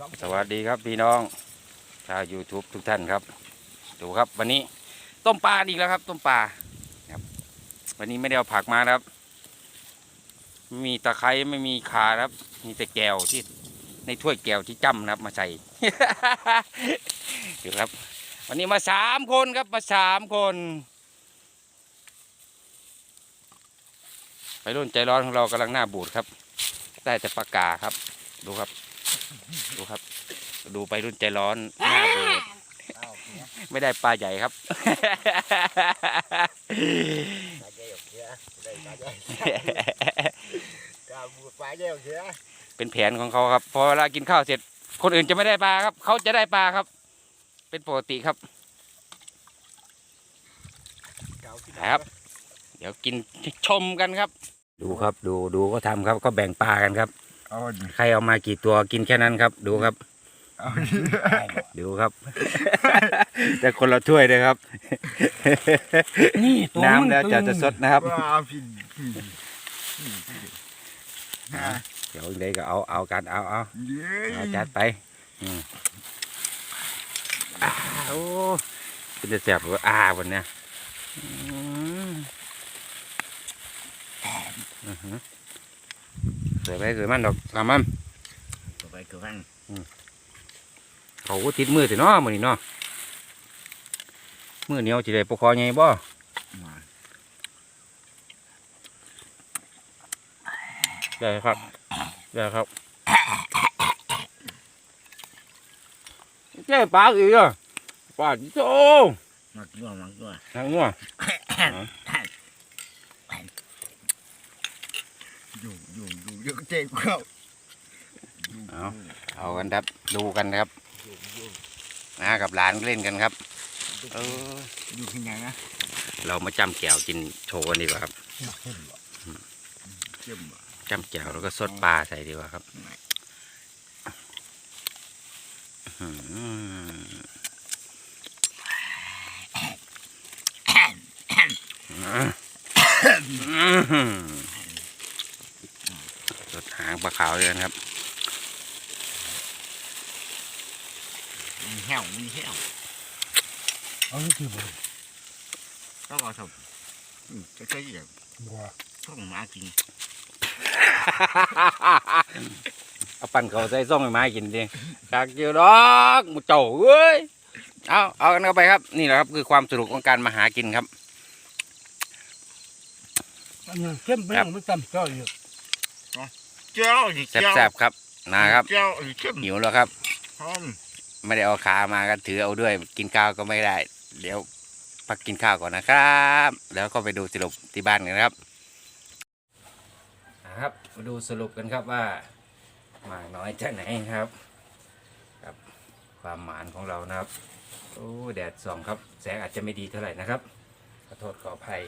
ครับสวัสดีครับพี่น้องชาว YouTube ทุกท่านครับ ดูครับวันนี้ต้มปลาอีกแล้วครับ ต้มปลาครับ วันนี้ไม่ได้เอาผักมาครับไม่มีตะไคร้ไม่มีขาครับ มีแต่แก้วที่ในถ้วยแก้วที่จ้ำนะครับ มาใส่ ดูครับ วันนี้มาสามคนครับมาสามคนไปรุ่นใจร้อนของเรากำลังหน้าบูดครับ ได้แต่ปากกาครับ ดูครับ ดูครับ ดูไปรุ่นใจร้อนหน้าบูดไม่ได้ปลาใหญ่ครับ เป็นแผนของเขาครับ พอเวลากินข้าวเสร็จ คนอื่นจะไม่ได้ปลาครับ เขาจะได้ปลาครับ เป็นปกติครับเก่าที่ครับ เดี๋ยวกินชมกันครับ ดูครับ ดูดูก็ทำครับ ก็แบ่งปลากันครับ เอาดิใครเอามากี่ตัวกินแค่นั้นครับ ดูครับ เอาดิดูครับ แต่คนละถ้วยเลยครับ นี่ตัวน้ำแล้วจะจะสดนะครับว้าวพี่พี่ฮะเดี๋ยวเด็กก็เอาเอากันเอาเอาเย้เอาจัดไปอืมอ้าวโอ้เป็นจะแสบหรืออ่าวันเนี้ยอืมอื้อหือ เสือไปเกิดมันดอกตามมันต่อไปคือมันเขาก็ติดมือสิเนาะมือนี่เนาะมือเหนียวจะได้ปกคอไงบ่มาได้ครับได้ครับเจ้ปลาอีกอะปลาโจ้มักตัวมักตัวทางงัว อยู่อยู่อยู่อยู่เจ๊กเข้าเอาเอากันครับ ดูกันครับอยู่อยู่นะกับหลานก็เล่นกันครับเอออยู่ที่ไหนนะเรามาจำแก้วกินโชว์กันดีกว่าครับเข้มบ่เข้มบ่จำแก้วแล้วก็สดปลาใส่ดีกว่าครับอื้อหืออื้อหือสด หางปลาขาวเลยนะครับมีแห้วมีแห้วเอาที่บ่ต้องเอาทำอืมจะใช่ยังบ่ต้องมากินเอาปั่นเขาใส่ซ่องให้ไม้กินดิจากเจียวดอกหมูเจ้าเว้ยเอาเอากันเข้าไปครับ นี่แหละครับคือความสนุกของการมาหากินครับอันนั้นเข้มไปครับยังไม่จำเจ้าอยู่ เจ้าดิแซ่บๆครับนะครับเจ้าดิเข้มหิวแล้วครับหอมไม่ได้เอาขามาก็ถือเอาด้วย กินข้าวก็ไม่ได้ เดี๋ยวพักกินข้าวก่อนนะครับ แล้วก็ไปดูสรุปที่บ้านกันครับครับมาดูสรุปกันครับว่ามากน้อยจะไหนครับครับ ความหมานของเรานะครับโอ้แดดส่องครับ แสงอาจจะไม่ดีเท่าไหร่นะครับขอโทษขออภัย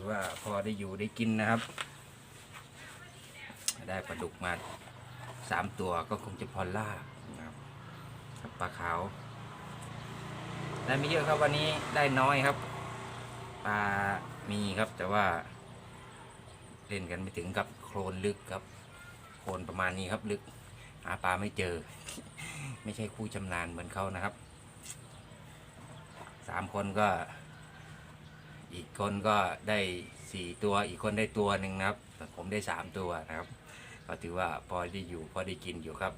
ถือว่าพอได้อยู่ได้กินนะครับ ได้ปลาดุกมาสามตัวก็คงจะพอล่านะครับกับปลาขาว ได้ไม่เยอะครับวันนี้ได้น้อยครับปลามีครับแต่ว่า เล่นกันไม่ถึงกับโคลนลึกครับ โคลนประมาณนี้ครับลึกหาปลาไม่เจอ ไม่ใช่คู่ชำนาญเหมือนเขานะครับสามคนก็ อีกคนก็ได้สี่ตัว อีกคนได้ตัวหนึ่งนะครับ ผมได้สามตัวนะครับ ก็ถือว่าพอได้อยู่พอได้กินอยู่ครับ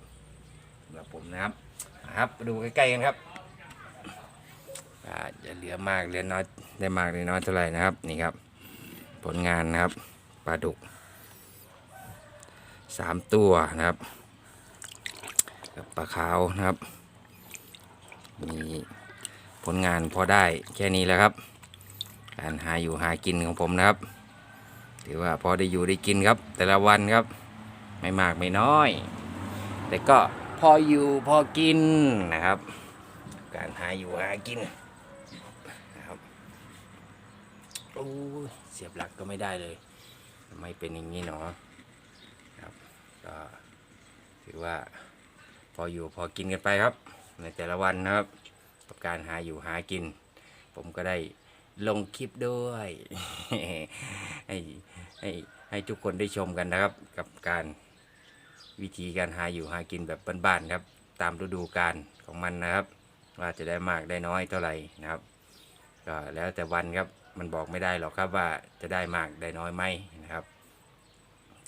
สำหรับผมนะครับครับมาดูใกล้ๆกันครับอาจะเหลือมากเหลือน้อยได้มากหรือน้อยเท่าไหร่นะครับนี่ครับ ผลงานนะครับปลาดุกสามตัวนะครับกับปลาขาวนะครับ มีผลงานพอได้แค่นี้แหล้วครับ การหาอยู่หากินของผมนะครับ ถือว่าพอได้อยู่ได้กินครับ แต่ละวันครับ ไม่มากไม่น้อย แต่ก็พออยู่พอกินนะครับ การหาอยู่หากินนะครับโอ้เสียบหลักก็ไม่ได้เลยไม่เป็นอย่างนี้หนอครับก็ถือว่าพออยู่พอกินกันไปครับ ในแต่ละวันนะครับผกับการหาอยู่หากิน ผมก็ได้ ลงคลิปด้วยให้ให้ให้ทุกคนได้ชมกันนะครับ กับการวิธีการหาอยู่หากินแบบบ้านๆครับ ตามฤดูกาลของมันนะครับ ว่าจะได้มากได้น้อยเท่าไหร่นะครับก็แล้วแต่วันครับมันบอกไม่ได้หรอกครับว่าจะได้มากได้น้อยไหมนะครับ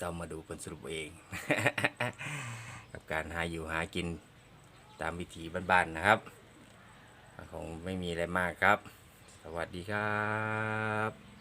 ต้องมาดูผลสรุปเอง กับการหาอยู่หากินตามวิถีบ้านๆนะครับคงไม่มีอะไรมากครับ สวัสดีครับ